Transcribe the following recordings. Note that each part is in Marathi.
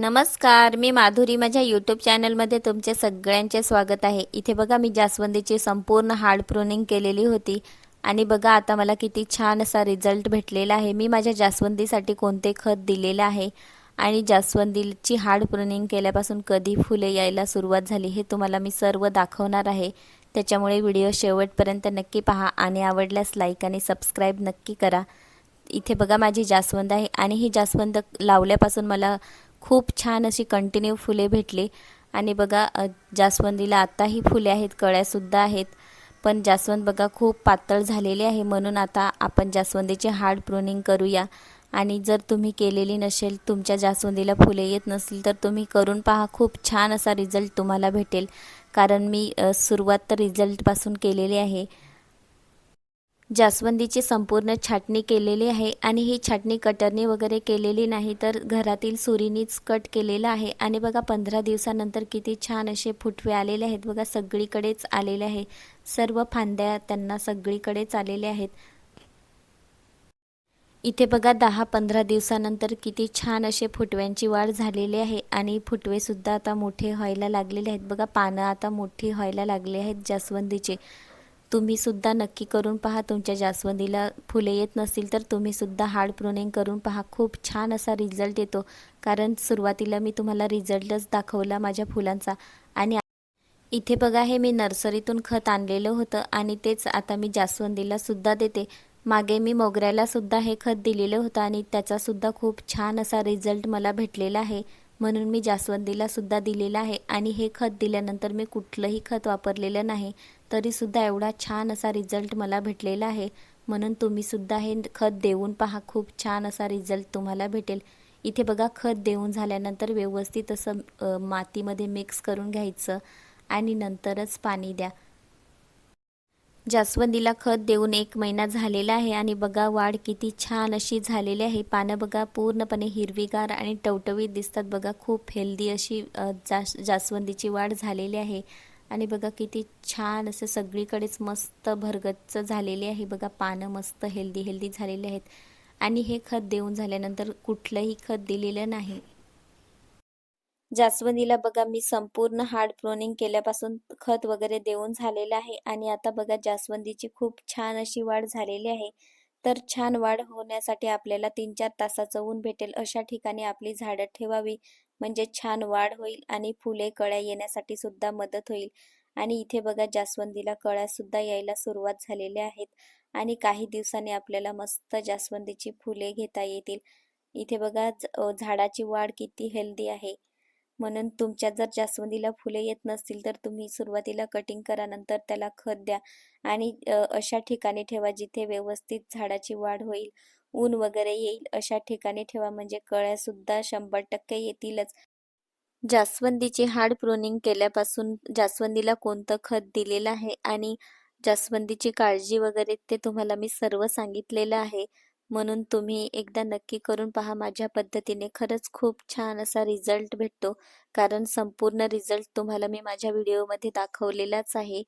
नमस्कार मी माधुरी. माझ्या यूट्यूब चॅनलमध्ये तुमचे सगळ्यांचे स्वागत आहे. इथे बघा मी जास्वंदीची संपूर्ण हार्ड प्रोनिंग केलेली होती. आणि बघा आता मला किती छान असा रिझल्ट भेटलेला आहे. मी माझ्या जास्वंदीसाठी कोणते खत दिलेलं आहे? आणि जास्वंदीची हार्ड प्रुनिंग केल्यापासून कधी फुले यायला सुरुवात झाली हे तुम्हाला मी सर्व दाखवणार आहे. त्याच्यामुळे व्हिडिओ शेवटपर्यंत नक्की पहा आणि आवडल्यास लाईक आणि सबस्क्राईब नक्की करा. इथे बघा माझी जास्वंद आहे आणि ही जास्वंद लावल्यापासून मला खूप छान अशी कंटिन्यू फुले भेटली. आणि बघा जास्वंदीला आत्ताही फुले आहेत कळ्यासुद्धा आहेत. पण जास्वंद बघा खूप पातळ झालेली आहे. म्हणून आता आपण जास्वंदीचे हार्ड प्रुनिंग करूया. आणि जर तुम्ही केलेली नसेल तुमच्या जास्वंदीला फुले येत नसतील तर तुम्ही करून पहा. खूप छान असा रिझल्ट तुम्हाला भेटेल. कारण मी सुरुवात तर रिझल्टपासून केलेली आहे. जास्वंदीची संपूर्ण छाटणी केलेली आहे आणि ही छाटणी कटरने वगैरे केलेली नाही तर घरातील सुरीनीच कट केलेलं आहे. आणि बघा पंधरा दिवसानंतर किती छान असे फुटवे आलेले आहेत. बघा सगळीकडेच आलेले आहे. सर्व फांद्या त्यांना सगळीकडेच आलेले आहेत. इथे बघा दहा पंधरा दिवसानंतर किती छान असे फुटव्यांची वाढ झालेली आहे आणि फुटवेसुद्धा आता मोठे व्हायला लागलेले आहेत. बघा पानं आता मोठी व्हायला लागले आहेत जास्वंदीचे. तुम्हीसुद्धा नक्की करून पहा. तुमच्या जास्वंदीला फुले येत नसतील तर तुम्हीसुद्धा हार्ड प्रोनिंग करून पहा. खूप छान असा रिझल्ट येतो. कारण सुरुवातीला मी तुम्हाला रिझल्टच दाखवला माझ्या फुलांचा. आणि इथे बघा हे मी नर्सरीतून खत आणलेलं होतं आणि तेच आता मी जास्वंदीला सुद्धा देते. मागे मी मोगऱ्याला सुद्धा हे खत दिलेलं होतं आणि त्याचासुद्धा खूप छान असा रिझल्ट मला भेटलेला आहे. म्हणून मी जास्वंदीला सुद्धा दिलेलं आहे आणि हे खत दिल्यानंतर मी कुठलंही खत वापरलेलं नाही तरीसुद्धा एवढा छान असा रिझल्ट मला भेटलेला आहे. म्हणून तुम्हीसुद्धा हे खत देऊन पहा खूप छान असा रिझल्ट तुम्हाला भेटेल. इथे बघा खत देऊन झाल्यानंतर व्यवस्थित असं मातीमध्ये मिक्स करून घ्यायचं आणि नंतरच पाणी द्या. जास्वंदीला खत देऊन एक महिना झालेला आहे आणि बघा वाढ किती छान अशी झालेली आहे. पानं बघा पूर्णपणे हिरवीगार आणि टवटवीत दिसतात. बघा खूप हेल्दी अशी जास जास्वंदीची वाढ झालेली आहे. आणि बघा किती छान असं सगळीकडेच मस्त भरगच्च झालेली आहे. बघा पानं मस्त हेल्दी हेल्दी झालेली आहेत. आणि हे खत देऊन झाल्यानंतर कुठलंही खत दिलेलं नाही. जास्वंदीला बघा मी संपूर्ण हार्ड प्रोनिंग केल्यापासून खत वगैरे देऊन झालेलं आहे आणि आता बघा जास्वंदीची खूप छान अशी वाढ झालेली आहे. तर छान वाढ होण्यासाठी आपल्याला तीन चार तासाचं ऊन भेटेल अशा ठिकाणी आपली झाडं ठेवावी. म्हणजे छान वाढ होईल आणि फुले कळ्या येण्यासाठी सुद्धा मदत होईल. आणि इथे बघा जास्वंदीला कळ्या सुद्धा यायला सुरुवात झालेल्या आहेत. आणि काही दिवसांनी आपल्याला मस्त जास्वंदीची फुले घेता येतील. इथे बघा झाडाची वाढ किती हेल्दी आहे. म्हणून तुमच्या जर जास्वंदीला फुले येत नसतील तर तुम्ही सुरुवातीला कटिंग करा नंतर त्याला खत द्या. आणि अशा ठिकाणी ठेवा जिथे व्यवस्थित झाडाची वाढ होईल ऊन वगैरे येईल अशा ठिकाणी ठेवा. म्हणजे कळ्या सुद्धा शंभर टक्के येतीलच. जास्वंदीची हार्ड प्रोनिंग केल्यापासून जास्वंदीला कोणतं खत दिलेलं आहे? आणि जास्वंदीची काळजी वगैरे ते तुम्हाला मी सर्व सांगितलेलं आहे. म्हणून तुम्ही एकदा नक्की करून पहा. माझ्या पद्धतीने खरंच खूप छान असा रिझल्ट भेटतो. कारण संपूर्ण रिझल्ट तुम्हाला मी माझ्या व्हिडिओमध्ये दाखवलेलाच आहे.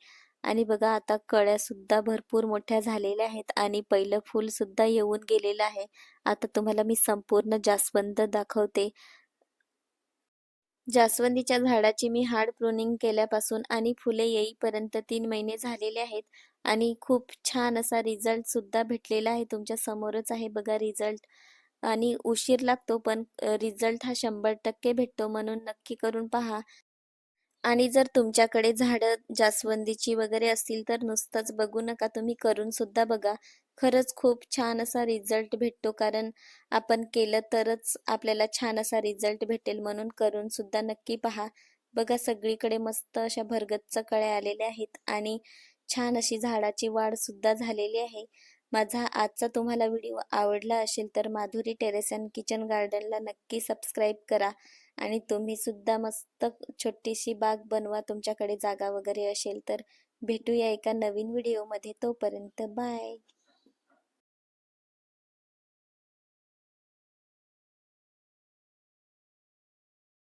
आणि बघा आता कळ्यासुद्धा भरपूर मोठ्या झालेल्या आहेत आणि पहिलं फूल सुद्धा येऊन गेलेलं आहे. आता तुम्हाला मी संपूर्ण जास्वंद दाखवते. जास्वंदीच्या झाडाची मी हार्ड प्रोनिंग केल्यापासून आणि फुले येईपर्यंत तीन महिने झालेले आहेत. आणि खूप छान असा रिझल्ट सुद्धा भेटलेला आहे तुमच्या समोरच आहे बघा रिझल्ट आणि उशीर लागतो पण रिझल्ट हा शंभर टक्के भेटतो म्हणून नक्की करून पहा. आणि जर तुमच्याकडे झाडं जास्वंदीची वगैरे असतील तर नुसतंच बघू नका तुम्ही करून सुद्धा बघा. खरंच खूप छान असा रिझल्ट भेटतो कारण आपण केलं तरच आपल्याला छान असा रिझल्ट भेटेल म्हणून करून सुद्धा नक्की पहा. बघा सगळीकडे मस्त अशा भरगच्च कळ्या आलेल्या आहेत आणि छान अशी झाडाची वाढ सुद्धा झालेली आहे. माझा आजचा तुम्हाला व्हिडिओ आवडला असेल तर माधुरी टेरेस अँड किचन गार्डनला नक्की सबस्क्राईब करा आणि तुम्ही सुद्धा मस्त छोटीशी बाग बनवा तुमच्याकडे जागा वगैरे असेल तर भेटूया एका नवीन व्हिडिओमध्ये. तोपर्यंत बाय.